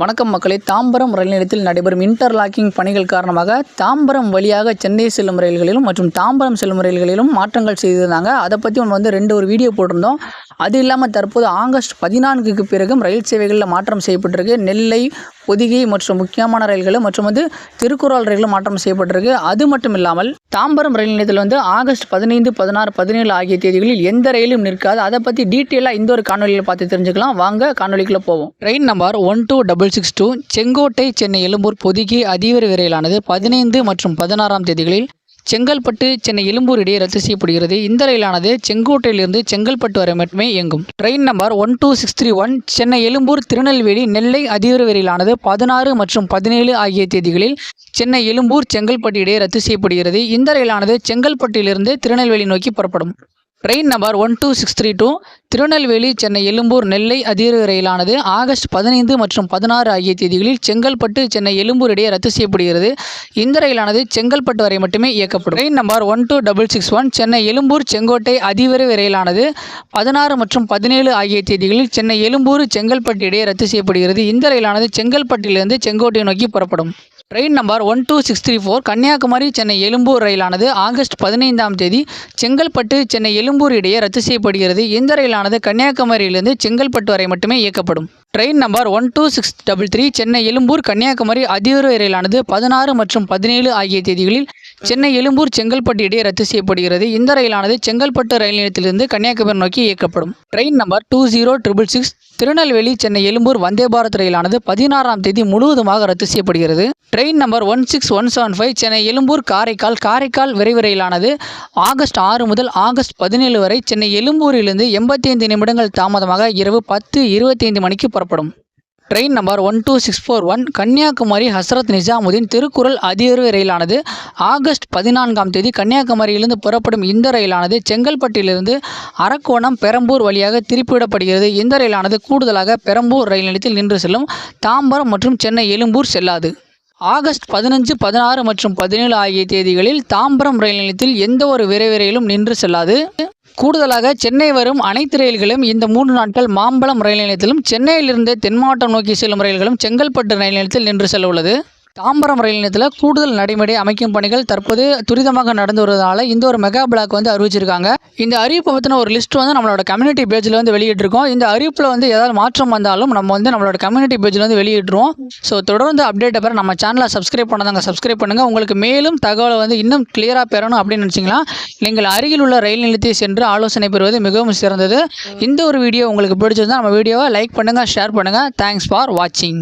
வணக்கம் மக்களே. தாம்பரம் ரயில் நிலையத்தில் நடைபெறும் இன்டர்லாக்கிங் பணிகள் காரணமாக தாம்பரம் வழியாக சென்னை செல்லும் ரயில்களிலும் மற்றும் தாம்பரம் செல்லும் ரயில்களிலும் மாற்றங்கள் செய்திருந்தாங்க. அதை பற்றி ஒன்று வந்து ரெண்டு ஒரு வீடியோ போட்டிருந்தோம். அது இல்லாமல் தற்போது ஆகஸ்ட் பதினான்குக்கு பிறகும் ரயில் சேவைகளில் மாற்றம் செய்யப்பட்டிருக்கு. நெல்லை பொதிகை மற்றும் முக்கியமான ரயில்களும் மற்றும் வந்து திருக்குறள் ரயிலும் மாற்றம் செய்யப்பட்டிருக்கு. அது மட்டும் இல்லாமல் தாம்பரம் ரயில் நிலையத்தில் வந்து ஆகஸ்ட் பதினைந்து பதினாறு பதினேழு ஆகிய தேதிகளில் எந்த ரயிலும் நிற்காது. அதை பற்றி டீட்டெயிலாக இந்த ஒரு காணொலியில் பார்த்து தெரிஞ்சுக்கலாம். வாங்க காணொலிக்குள்ளே போவோம். Train number one two double six two Sengottai Chennai Egmore Pothigai அதிவிர விரையிலானது பதினைந்து மற்றும் பதினாறாம் தேதிகளில் செங்கல்பட்டு சென்னை எழும்பூர் இடையே ரத்து செய்யப்படுகிறது. இந்த ரயிலானது செங்கோட்டையிலிருந்து செங்கல்பட்டு வரை மட்டுமே இயங்கும். Train number one two six three one Chennai Egmore Tirunelveli Nellai அதிவிர விரையிலானது பதினாறு மற்றும் பதினேழு ஆகிய தேதிகளில் சென்னை எழும்பூர் செங்கல்பட்டு இடையே ரத்து செய்யப்படுகிறது. இந்த ரயிலானது செங்கல்பட்டிலிருந்து திருநெல்வேலி நோக்கி புறப்படும். Train number one two six three two Tirunelveli Chennai Egmore Nellai அதிவிரைவு ரயிலானது ஆகஸ்ட் பதினைந்து மற்றும் பதினாறு ஆகிய தேதிகளில் செங்கல்பட்டு சென்னை எழும்பூர் இடையே ரத்து செய்யப்படுகிறது. இந்த ரயிலானது செங்கல்பட்டு வரை மட்டுமே இயக்கப்படும். Train number one two double six one Chennai Egmore Sengottai அதிவிரைவு ரயிலானது பதினாறு மற்றும் பதினேழு ஆகிய தேதிகளில் சென்னை எழும்பூர் செங்கல்பட்டு இடையே ரத்து செய்யப்படுகிறது. இந்த ரயிலானது செங்கல்பட்டிலிருந்து செங்கோட்டை நோக்கி புறப்படும். Train number one two six three four Kanniyakumari Chennai Egmore ரயிலானது August பதினைந்தாம் தேதி செங்கல்பட்டு சென்னை எழும்பூர் இடையே ரத்து செய்யப்படுகிறது. இந்த ரயிலானது கன்னியாகுமரியிலிருந்து செங்கல்பட்டு வரை மட்டுமே இயக்கப்படும். Train number one two six double three Chennai Egmore Kanniyakumari அதிவிரைவு ரயிலானது பதினாறு மற்றும் பதினேழு ஆகிய தேதிகளில் சென்னை எழும்பூர் செங்கல்பட்டு இடையே ரத்து செய்யப்படுகிறது. இந்த ரயிலானது செங்கல்பட்டு ரயில் நிலையத்திலிருந்து கன்னியாகுமரி நோக்கி இயக்கப்படும். Train number two zero triple six Tirunelveli Chennai Egmore Vande Bharat ரயிலானது பதினாறாம் தேதி முழுவதுமாக ரத்து செய்யப்படுகிறது. Train number one six one seven five Chennai Egmore Karaikal Karaikal விரைவு ரயிலானது ஆகஸ்ட் ஆறு முதல் ஆகஸ்ட் பதினேழு வரை சென்னை எழும்பூரிலிருந்து எண்பத்தி ஐந்து நிமிடங்கள் தாமதமாக இரவு பத்து இருபத்தி ஐந்து மணிக்கு புறப்படும். Train number one two six four one Kanniyakumari Hazrat Nizamuddin Thirukkural அதிவிரைவு ரயிலானது. ஆகஸ்ட் பதினான்காம் தேதி கன்னியாகுமரியிலிருந்து புறப்படும் இந்த ரயிலானது செங்கல்பட்டிலிருந்து அரக்கோணம் பெரம்பூர் வழியாக திருப்பிவிடப்படுகிறது. இந்த ரயிலானது கூடுதலாக பெரம்பூர் ரயில் நிலையத்தில் நின்று செல்லும் தாம்பரம் மற்றும் சென்னை எழும்பூர் செல்லாது. ஆகஸ்ட் பதினஞ்சு பதினாறு மற்றும் பதினேழு ஆகிய தேதிகளில் தாம்பரம் ரயில் நிலையத்தில் எந்த ஒரு விரைவு ரயிலும் நின்று செல்லாது. கூடுதலாக சென்னை வரும் அனைத்து ரயில்களும் இந்த மூன்று நாட்கள் மாம்பழம் ரயில் நிலையத்திலும் சென்னையிலிருந்து தென்மாவட்டம் நோக்கி செல்லும் ரயில்களும் செங்கல்பட்டு ரயில் நிலையத்தில் நின்று செல்ல உள்ளது தாம்பரம் ரயில் நிலையத்தில் கூடுதல் நடைமுறை அமைக்கும் பணிகள் தற்போது துரிதமாக நடந்து வருவதனால இந்த ஒரு மெகா பிளாக் வந்து அறிவிச்சிருக்காங்க. இந்த அறிவிப்பை பற்றின ஒரு லிஸ்ட் வந்து நம்மளோட கம்யூனிட்டி பேஜில் வந்து வெளியிட்டிருக்கோம். இந்த அறிவிப்பில் வந்து ஏதாவது மாற்றம் வந்தாலும் நம்ம வந்து நம்மளோட கம்யூனிட்டி பேஜில் வந்து வெளியிட்டுருவோம் ஸோ தொடர்ந்து அப்டேட்டை பெற நம்ம சேனலை சப்ஸ்கிரைப் பண்ணதாங்க சப்ஸ்கிரைப் பண்ணுங்கள் உங்களுக்கு மேலும் தகவலை வந்து இன்னும் கிளியராக பெறணும் அப்படின்னு நினச்சிங்களா நீங்கள் அருகில் உள்ள ரயில் நிலையத்தை சென்று ஆலோசனை பெறுவது மிகவும் சிறந்தது. இந்த ஒரு வீடியோ உங்களுக்கு பிடிச்சிருந்தால் நம்ம வீடியோவை லைக் பண்ணுங்கள் ஷேர் பண்ணுங்கள் தேங்க்ஸ் ஃபார் வாட்சிங்